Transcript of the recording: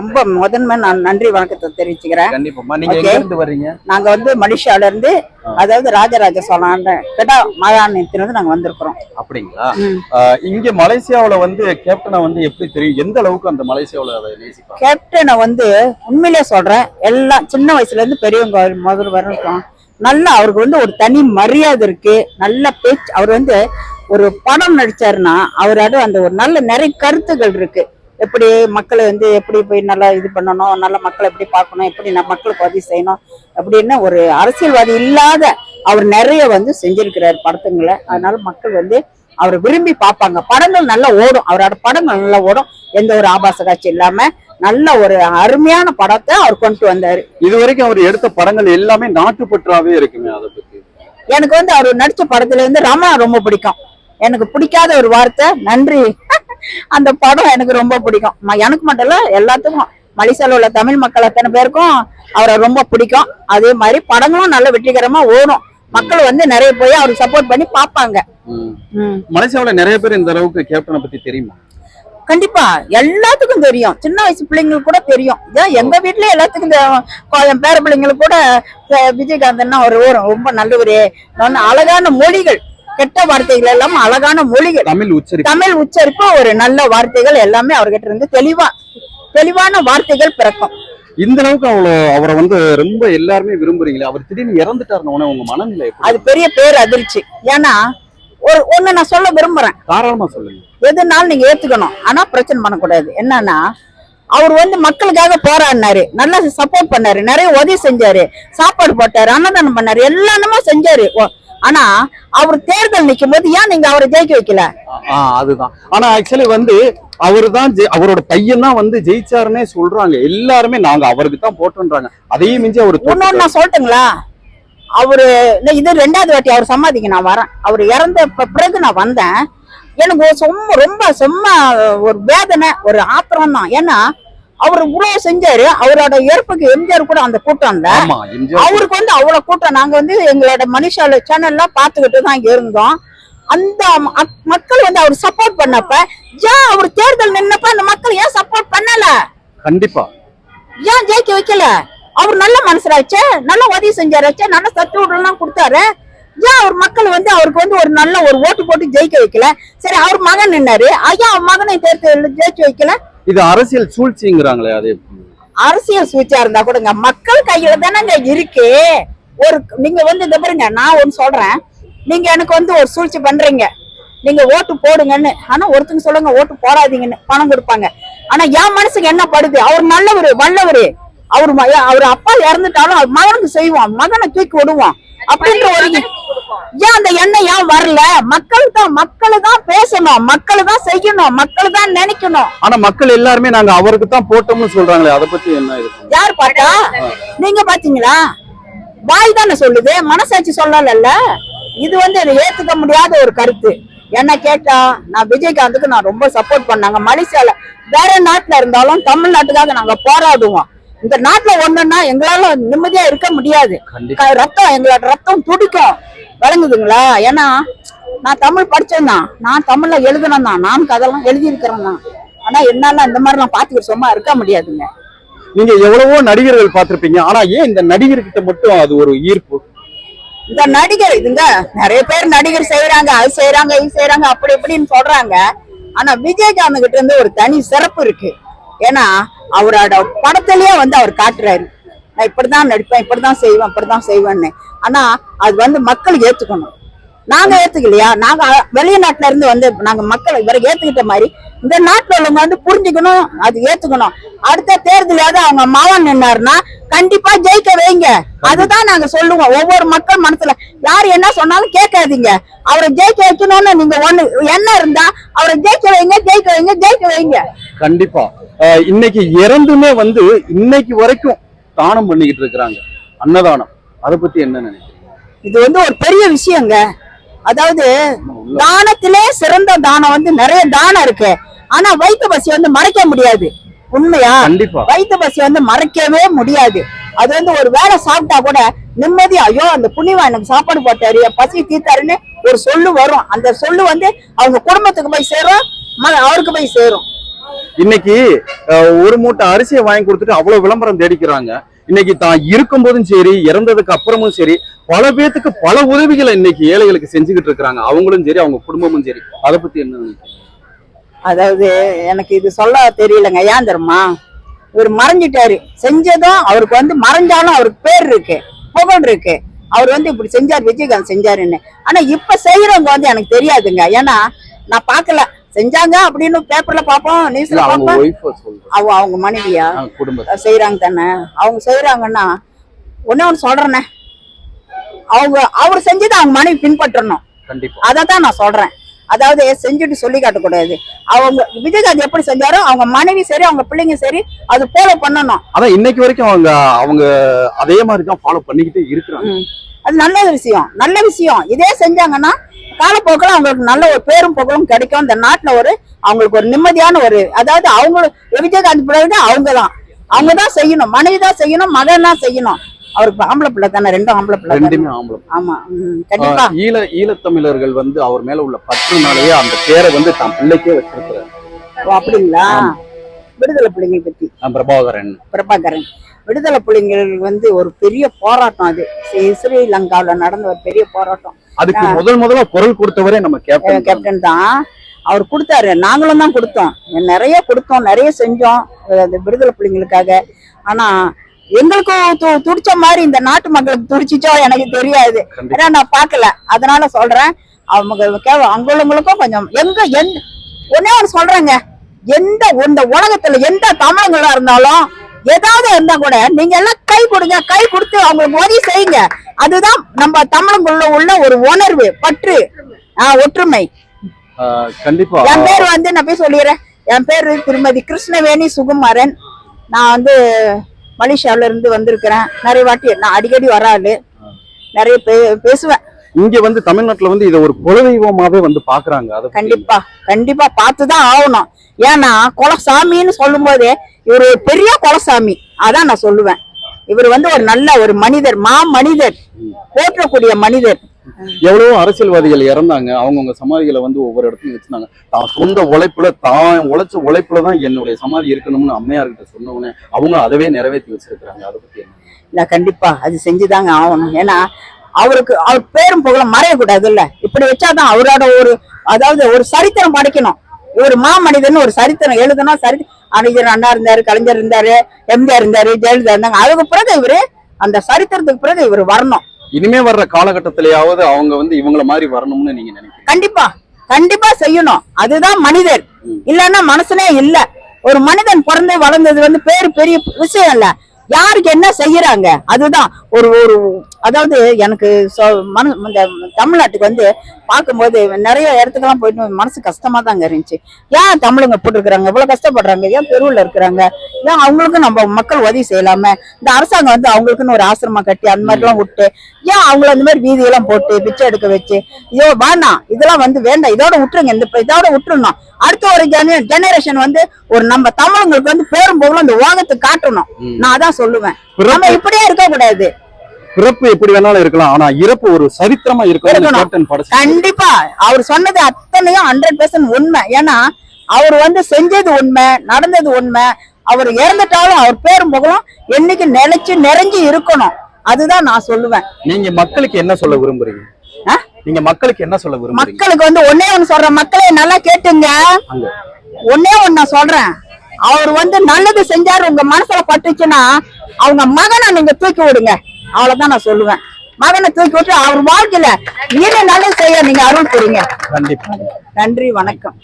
ரொம்ப முதன்மை நான் நன்றி வணக்கத்தை தெரிவிச்சுக்கிறேன். நீங்க வந்து மலேசியால இருந்து அதாவது ராஜராஜ சோழன் கிட்ட மாகாணத்திலிருந்து நாங்க வந்திருக்கிறோம். அப்படிங்களா? இங்க மலேசியாவுல வந்து கேப்டனை வந்து எப்படி தெரியும்? எந்த அளவுக்கு அந்த மலேசியாவுல கேப்டனை வந்து உண்மையிலே சொல்றேன் எல்லாம் சின்ன வயசுல இருந்து பெரியவங்க முதல் வரைக்கும் நல்ல அவருக்கு வந்து ஒரு தனி மரியாதை இருக்கு. நல்ல பேச்சு அவர் வந்து ஒரு படம் நடிச்சாருன்னா அவரோட அந்த ஒரு நல்ல நிறைய கருத்துகள் இருக்கு. எப்படி மக்களை வந்து எப்படி போய் நல்லா இது பண்ணணும் நல்ல மக்களை எப்படி பார்க்கணும் எப்படி நம்ம மக்களுக்கு உதவி செய்யணும் அப்படின்னு ஒரு அரசியல்வாதி இல்லாத அவர் நிறைய வந்து செஞ்சிருக்கிறார் படத்துங்களை. அதனால மக்கள் வந்து அவரை விரும்பி பார்ப்பாங்க. படங்கள் நல்லா ஓடும். அவரோட படங்கள் நல்லா ஓடும். எந்த ஒரு ஆபாச காட்சி இல்லாம நல்ல ஒரு அருமையான படத்தை அவர் கொண்டு வந்தாரு. இது வரைக்கும் அவர் எடுத்த படங்கள் எல்லாமே நாட்டுப்பற்றாவே இருக்குமே அதை பத்தி. எனக்கு வந்து அவர் நடிச்ச படத்துல இருந்து ரமணா ரொம்ப பிடிக்கும். எனக்கு பிடிக்காத ஒரு வார்த்தை நன்றி. அந்த படம் எனக்கு ரொம்ப பிடிக்கும். எனக்கு மட்டும் இல்ல எல்லாத்துக்கும். மலேசியால உள்ள தமிழ் மக்கள் அத்தனை பேருக்கும் அவரை ரொம்ப பிடிக்கும். அதே மாதிரி படங்களும் நல்ல வெற்றிகரமா ஓடும். மக்கள் வந்து நிறைய போய் அவருக்கு சப்போர்ட் பண்ணி பார்ப்பாங்க. மலேசியாவுல நிறைய பேர் இந்த அளவுக்கு கேப்டனை பத்தி தெரியுமா? கண்டிப்பா எல்லாத்துக்கும் தெரியும். சின்ன வயசு பிள்ளைங்களுக்கு கூட தெரியும். இதான் எங்க வீட்ல எல்லாத்துக்கும் என் பேர பிள்ளைங்களுக்கு கூட விஜயகாந்தன்னா ஒரு ரொம்ப நல்லவரு. நல்ல அழகான மொழிகள். கெட்ட வார்த்தைகள் எல்லாம் அழகான மொழிகள். தமிழ் உச்சரிப்பு. தமிழ் உச்சரிப்பு ஒரு நல்ல வார்த்தைகள் எல்லாமே அவர்கிட்ட இருந்து தெளிவா தெளிவான வார்த்தைகள் பிறக்கும். இந்த அளவுக்கு அவ்வளோ அவரை வந்து ரொம்ப எல்லாருமே விரும்புறீங்களே அவர் திடீர்னு இறந்துட்டாருன்னு உடனே உங்க மனநிலை எப்படி? அது பெரிய பேர் அதிர்ச்சி ஏன்னா ஒரு ஒண்ணு நான் சொல்ல விரும்புறேன். தாராளமா சொல்லுங்க. எதுனாலும் நீங்க ஏத்துக்கணும். ஆனா பிரச்சனை பண்ணக்கூடாது. என்னன்னா அவர் வந்து மக்களுக்காக போராடினாரு. நல்லா சப்போர்ட் பண்ணாரு. நிறைய உதவி செஞ்சாரு. சாப்பாடு போட்டாரு. அன்னதானம் பண்ணாரு. எல்லாமே செஞ்சாரு. ஆனா அவர் தேர்தல் நிக்கும் போது ஏன் நீங்க அவரை ஜெயிக்க வைக்கல? அதுதான். ஆனா ஆக்சுவலி வந்து அவரு தான் அவரோட பையன் தான் வந்து ஜெயிச்சாருன்னே சொல்றாங்க. எல்லாருமே நாங்க அவருக்கு தான் போட்டோன்றாங்க. அதையும் மிஞ்சி அவர் இன்னொன்னு நான் சொல்லட்டுங்களா? அவரு இது ரெண்டாவது வாட்டி அவர் சமாதிக்கு நான் வரேன். அவர் இறந்த பிறகு நான் வந்தேன். எனக்கு சும்மா ரொம்ப சும்மா ஒரு வேதனை ஒரு ஆத்திரம் தான் ஏன்னா அவர் இவ்வளவு செஞ்சாரு. அவரோட இறப்புக்கு எம்ஜிஆர் கூட அந்த கூட்டம் எம்ஜிஆர் அவருக்கு வந்து அவ்வளவு கூட்டம். நாங்க வந்து எங்களோட மனுஷால சேனல்லாம் பார்த்துக்கிட்டு தான் இருந்தோம். அந்த மக்கள் வந்து அவர் சப்போர்ட் பண்ணப்ப ஏன் அவர் தேர்தல் நின்னப்ப அந்த மக்கள் ஏன் சப்போர்ட் பண்ணல? கண்டிப்பா. ஏன் ஜெயிக்க வைக்கல? அவர் நல்ல மனசுராச்சே நல்ல உதவி செஞ்சாராச்சே நல்ல சத்துவலாம் கொடுத்தாரு. ஏன் அவர் மக்கள் வந்து அவருக்கு வந்து ஒரு நல்ல ஒரு ஓட்டு போட்டு ஜெயிக்க வைக்கல? சரி அவர் மகன் நின்னாரு. ஐயா அவர் மகனை தேர்தல் ஜெயிக்க வைக்கல. இது அரசியல் சூழ்ச்சிங்கிறாங்களே அது அரசியல் சூழ்ச்சியா இருந்தா கூடங்க. மக்கள் கையில தானங்க இருக்கு. ஒரு நீங்க வந்து இந்த பாருங்க நான் ஒன்னு சொல்றேன். நீங்க எனக்கு வந்து ஒரு சூழ்ச்சி பண்றீங்க. நீங்க ஓட்டு போடுங்கன்னு. ஆனா ஒருத்தங்க சொல்லுங்க ஓட்டு போடாதீங்கன்னு பணம் கொடுப்பாங்க. ஆனா என் மனசுக்கு என்ன படுது? அவர் நல்லவரு வல்லவர். அவர் அவர் அப்பா இறந்துட்டாலும் அவர் மகனுக்கு செய்வான். மகனை தூக்கி விடுவோம் அப்படின்ற ஒரு ஏன் அந்த எண்ணம் ஏன் வரல? மக்கள் தான் மக்கள் தான் பேசணும். மக்கள் தான் செய்யணும். மக்கள் தான் நினைக்கணும். ஆனா மக்கள் எல்லாருமே நாங்க அவருக்கு தான் போட்டோம்னு சொல்றாங்களே அதை பத்தி என்ன இருக்கு? யார் பார்த்தா? நீங்க பாத்தீங்களா வாய் தானே சொல்லுது. மனசாட்சி சொல்லல இது வந்து ஏத்துக்க முடியாத ஒரு கருத்து. என்ன கேட்டா நான் விஜயகாந்துக்கு நான் ரொம்ப சப்போர்ட் பண்ணாங்க மலேசியால வேற நாட்டுல இருந்தாலும் தமிழ்நாட்டுக்காக நாங்க போராடுவோம். இந்த நாட்டுல ஒண்ணுன்னா எங்களால நிம்மதியா இருக்க முடியாது. ரத்தம் எங்களோட ரத்தம் துடிக்கும். விளங்குதுங்களா? ஏன்னா நான் தமிழ் படிச்சேன் தான் நான் தமிழ்ல எழுதணும் தான் நான் கதெல்லாம் எழுதி இருக்கிறேன் தான் ஆனா என்னால இந்த மாதிரி நான் பாத்துக்கிட்டு சும்மா இருக்க முடியாதுங்க. நீங்க எவ்வளவோ நடிகர்கள் பார்த்திருப்பீங்க. ஆனா ஏன் இந்த நடிகர்கிட்ட மட்டும் அது ஒரு ஈர்ப்பு? இந்த நடிகர் இதுங்க நிறைய பேர் நடிகர் செய்யறாங்க அது செய்யறாங்க இது செய்யறாங்க அப்படி இப்படின்னு சொல்றாங்க. ஆனா விஜயகாந்த் கிட்ட இருந்து ஒரு தனி சிறப்பு இருக்கு. ஏன்னா அவரோட படத்திலேயே வந்து அவர் காட்டுறாரு. நான் இப்படிதான் நடிப்பேன் இப்படிதான் செய்வேன் இப்படிதான் செய்வேன்னு. ஆனா அது வந்து மக்கள் ஏத்துக்கணும். நாங்க ஏத்துக்கலையா? நாங்க வெளிநாட்டுல இருந்து வந்து நாங்க மக்கள் இவரை ஏத்துக்கிட்ட மாதிரி இந்த நாட்டுல உள்ளவங்க வந்து புரிஞ்சுக்கணும் அது ஏத்துக்கணும். அடுத்த தேர்தலையாவது அவங்க மாவன் நின்னாருன்னா கண்டிப்பா ஜெயிக்க வைங்க. அதுதான் நாங்க சொல்லுவோம். ஒவ்வொரு மக்கள் மனசுல யார் என்ன சொன்னாலும் கேட்காதீங்க. அவரை ஜெயிக்க வைக்கணும்னு நீங்க ஒண்ணு என்ன இருந்தா அவரை ஜெயிக்க வைங்க ஜெயிக்க வைங்க ஜெயிக்க வைங்க. கண்டிப்பா. இன்னைக்கு இறந்துமே வந்து இன்னைக்கு வரைக்கும் தானம் பண்ணிக்கிட்டு இருக்கிறாங்க. அன்னதானம். அதை பத்தி என்ன நினைக்கிறீங்க? இது வந்து ஒரு பெரிய விஷயங்க. அதாவது தானத்திலே சிறந்த தானம் வந்து நிறைய தானம் இருக்கு. ஆனா வயிற்று பசி வந்து மறைக்க முடியாது. உண்மையா? கண்டிப்பா. வயிற்று பசி வந்து மறைக்கவே முடியாது. அது வந்து ஒரு வேலை சாப்பிட்டா கூட நிம்மதி ஐயோ அந்த புனிவா எனக்கு சாப்பாடு போட்டாரு என் பசி தீத்தாருன்னு ஒரு சொல்லு வரும். அந்த சொல்லு வந்து அவங்க குடும்பத்துக்கு போய் சேரும் அவருக்கு போய் சேரும். இன்னைக்கு ஒரு மூட்டை அரிசியை வாங்கி கொடுத்துட்டு அவ்வளவு விளம்பரம் தேடிக்கிறாங்க. இன்னைக்கு தான் இருக்கும் போதும் சரி இறந்ததுக்கு அப்புறமும் சரி பல பேத்துக்கு பல உதவிகளை இன்னைக்கு ஏழைகளுக்கு செஞ்சுக்கிட்டு இருக்கிறாங்க. அவங்களும் சரி அவங்க குடும்பமும் சரி. அதை பத்தி என்ன அதாவது எனக்கு இது சொல்ல தெரியலங்க. ஏன் தெரியுமா? இவர் மறைஞ்சிட்டாரு. செஞ்சதும் அவருக்கு வந்து மறைஞ்சாலும் அவருக்கு பேர் இருக்கு புகழ் இருக்கு. அவர் வந்து இப்படி செஞ்சார் விஜயகாந்த் செஞ்சாருன்னு. ஆனா இப்ப செய்யறவங்க வந்து எனக்கு தெரியாதுங்க. ஏன்னா நான் பாக்கல செஞ்சாங்க அப்படின்னு பேப்பர்ல பார்ப்போம் இல்ல நியூஸ்ல சொல்றேன் அவ அவங்க மனைவியா? செய்யறாங்க தானே. அவங்க செய்யறாங்கன்னா ஒண்ணே ஒண்ணு சொல்றேனே. அவங்க அவர் செஞ்சதை அவங்க மனைவி பின்பற்றணும். கண்டிப்பா. அதை தான் நான் சொல்றேன். அதாவது செஞ்சுட்டு சொல்லி காட்டக்கூடாது. அவங்க விஜயகாந்த் எப்படி செஞ்சாரோ அவங்க மனைவி சரி அவங்க பிள்ளைங்க சரி அது போல பண்ணணும். அதான் இன்னைக்கு வரைக்கும் அவங்க அவங்க அதே மாதிரி தான் ஃபாலோ பண்ணிக்கிட்டே இருக்கிறாங்க. அது நல்ல விஷயம் நல்ல விஷயம். இதே செஞ்சாங்கன்னா காலப்போக்கில் அவங்களுக்கு நல்ல ஒரு பேரும் புகழும் கிடைக்கும். இந்த நாட்டுல ஒரு அவங்களுக்கு ஒரு நிம்மதியான ஒரு அதாவது அவங்களுக்கு விஜயகாந்த் பிள்ளைங்க அவங்க தான் அவங்க தான் செய்யணும். மனைவி தான் செய்யணும் மகன் தான் செய்யணும். அவருக்கு ஆம்பளை பிள்ளை தானே ரெண்டும் ஆம்பளை பிள்ளை ரெண்டுமே ஆம்பளை ஆமா கண்டிப்பா. ஈழ ஈழத்தமிழர்கள் வந்து அவர் மேல உள்ள பற்றுனாலேயே அந்த பேரை வந்து தான் பிள்ளைக்கே வச்சிருக்கிறார். அப்படிங்களா. விடுதலை பிள்ளைங்களை பத்தி. பிரபாகரன். பிரபாகரன். விடுதலை புலிகள் வந்து ஒரு பெரிய போராட்டம் அது. ஸ்ரீ- ஸ்ரீலங்காவுல நடந்த ஒரு பெரிய போராட்டம். அதுக்கு முதல் முதல்ல குரல் கொடுத்தவரே நம்ம கேப்டன் தான். கேப்டன் தான். அவர் கொடுத்தாரு. நாங்களும் தான் கொடுத்தோம். நிறைய கொடுத்தோம் நிறைய செஞ்சோம். அந்த விடுதலை புலிகளுக்காக. ஆனா எங்களுக்கும் துடிச்ச மாதிரி இந்த நாட்டு மக்களுக்கு துடிச்சிச்சோ எனக்கு தெரியாது. ஏன்னா நான் பார்க்கல. அதனால சொல்றேன். அவங்க அங்குள்ளவங்களுக்கும் கொஞ்சம் எங்க எந்த ஒன்னே ஒன்று சொல்றேங்க. எந்த இந்த உலகத்துல எந்த தமிழங்களா இருந்தாலும் ஏதாவது இருந்தா கூட நீங்க எல்லாம் கை கொடுங்க கை கொடுத்து அவங்களுக்கு உதவி செய்யுங்க. அதுதான் நம்ம தமிழங்குள்ள உள்ள ஒரு உணர்வு பற்று ஆஹ் ஒற்றுமை. கண்டிப்பா. என் பேர் வந்து நான் போய் சொல்லிடுறேன். என் பேர் திருமதி கிருஷ்ணவேணி சுகுமாரன். நான் வந்து மலேசியால இருந்து வந்திருக்கிறேன். நிறைய வாட்டி நான் அடிக்கடி வராது நிறைய பே- பேசுவேன். இங்க வந்து தமிழ்நாட்டுல வந்து இதை ஒரு குலதெய்வமாவே வந்து பாக்குறாங்க. கண்டிப்பா கண்டிப்பா பார்த்துதான் ஆகணும். ஏன்னா குலசாமின்னு சொல்லும் போதே இவர் ஒரு பெரிய குலசாமி. அதான் நான் சொல்லுவேன். இவர் வந்து ஒரு நல்ல ஒரு மனிதர் மா மனிதர் போற்றக்கூடிய மனிதர். எவ்வளவோ அரசியல்வாதிகள் இறந்தாங்க. அவங்கவுங்க சமாதிகளை வந்து ஒவ்வொரு இடத்துலயும் வச்சிருந்தாங்க. தான் சொந்த உழைப்புல தான் உழைச்ச உழைப்புல தான் என்னுடைய சமாதி இருக்கணும்னு அம்மையார்கிட்ட சொன்ன உடனே அவங்க அதவே நிறைவேற்றி வச்சிருக்காங்க அதை பத்தி இல்ல கண்டிப்பா அது செஞ்சுதாங்க ஆகணும். ஏன்னா அவருக்கு அவர் பேரும் புகழும் மறையக்கூடாது இல்ல இப்படி வச்சாதான் அவரோட ஒரு அதாவது ஒரு சரித்திரம் படைக்கணும். இவர் மாமனிதன் ஒரு சரித்திரம் எழுதணும் சரி அறிஞர் அண்ணா இருந்தாரு கலைஞர் இருந்தாரு எம்ஜிஆர் இருந்தாரு ஜெயலலிதா இருந்தாங்க. அதுக்கு பிறகு இவரு அந்த சரித்திரத்துக்கு பிறகு இவர் வரணும். இனிமே வர்ற காலகட்டத்திலேயாவது அவங்க வந்து இவங்கள மாதிரி வரணும்னு நீங்க நினைக்கிறீங்க? கண்டிப்பா. கண்டிப்பா செய்யணும். அதுதான் மனிதர். இல்லன்னா மனுஷனே இல்ல. ஒரு மனிதன் பிறந்து வளர்ந்தது வந்து பேரு பெரிய விஷயம் இல்ல. யாருக்கு என்ன செய்யறாங்க? அதுதான் ஒரு ஒரு அதாவது எனக்கு சொ- மன இந்த தமிழ்நாட்டுக்கு வந்து பார்க்கும்போது நிறைய இடத்துக்கெல்லாம் போயிட்டு மனசு கஷ்டமா தாங்க இருந்துச்சு. ஏன் தமிழுங்க போட்டுருக்குறாங்க? இவ்வளவு கஷ்டப்படுறாங்க. ஏன் தெருவுல இருக்கிறாங்க? ஏன் அவங்களுக்கும் நம்ம மக்கள் உதவி செய்யலாமே? இந்த அரசாங்கம் வந்து அவங்களுக்குன்னு ஒரு ஆசிரமம் கட்டி அந்த மாதிரி எல்லாம் விட்டு ஏன் அவங்கள அந்த மாதிரி வீதியெல்லாம் போட்டு பிச்சை எடுக்க வச்சு ஐயோ வேண்டாம் இதெல்லாம் வந்து வேண்டாம். இதோட விட்டுருங்க. இந்த இதோட விட்டுருணும் அடுத்த ஒரு ஜென ஜெனரேஷன் வந்து ஒரு நம்ம தமிழங்களுக்கு வந்து பேரும் போகலாம் இந்த உலகத்துக்கு காட்டணும். நான் அதான் சொல்லுவேன். நம்ம இப்படியே இருக்க கூடாது பிறப்பு எப்படி வேணாலும் இருக்கலாம். ஆனா இறப்பு ஒரு சரித்திரமா இருக்கணும். கண்டிப்பா. அவர் சொன்னது அத்தனையும் ஹண்ட்ரட் பெர்சன்ட் உண்மை. ஏன்னா அவர் வந்து செஞ்சது உண்மை நடந்தது உண்மை. அவர் இறந்துட்டாலும் அவர் பேரும் புகழும் என்னைக்கு நிலைச்சு நிறைஞ்சு இருக்கணும். அதுதான் நான் சொல்லுவேன். நீங்க மக்களுக்கு என்ன சொல்ல விரும்புறீங்க? நீங்க மக்களுக்கு என்ன சொல்ல விரும்புறீங்க? மக்களுக்கு வந்து ஒன்னே ஒண்ணு சொல்றேன் மக்களே நல்லா கேட்டுங்க. ஒன்னே ஒண்ணு நான் சொல்றேன். அவர் வந்து நல்லது செஞ்சாரு உங்க மனசுல பட்டுச்சுன்னா அவங்க மகனை நீங்க தூக்கி விடுங்க. அவ்வளவுதான் நான் சொல்லுவேன். மகனை தூக்கி விட்டு அவர் வாழ்க்கையில இன்னும் நல்லது செய்ய நீங்க அருள் கண்டிப்பா. நன்றி வணக்கம்.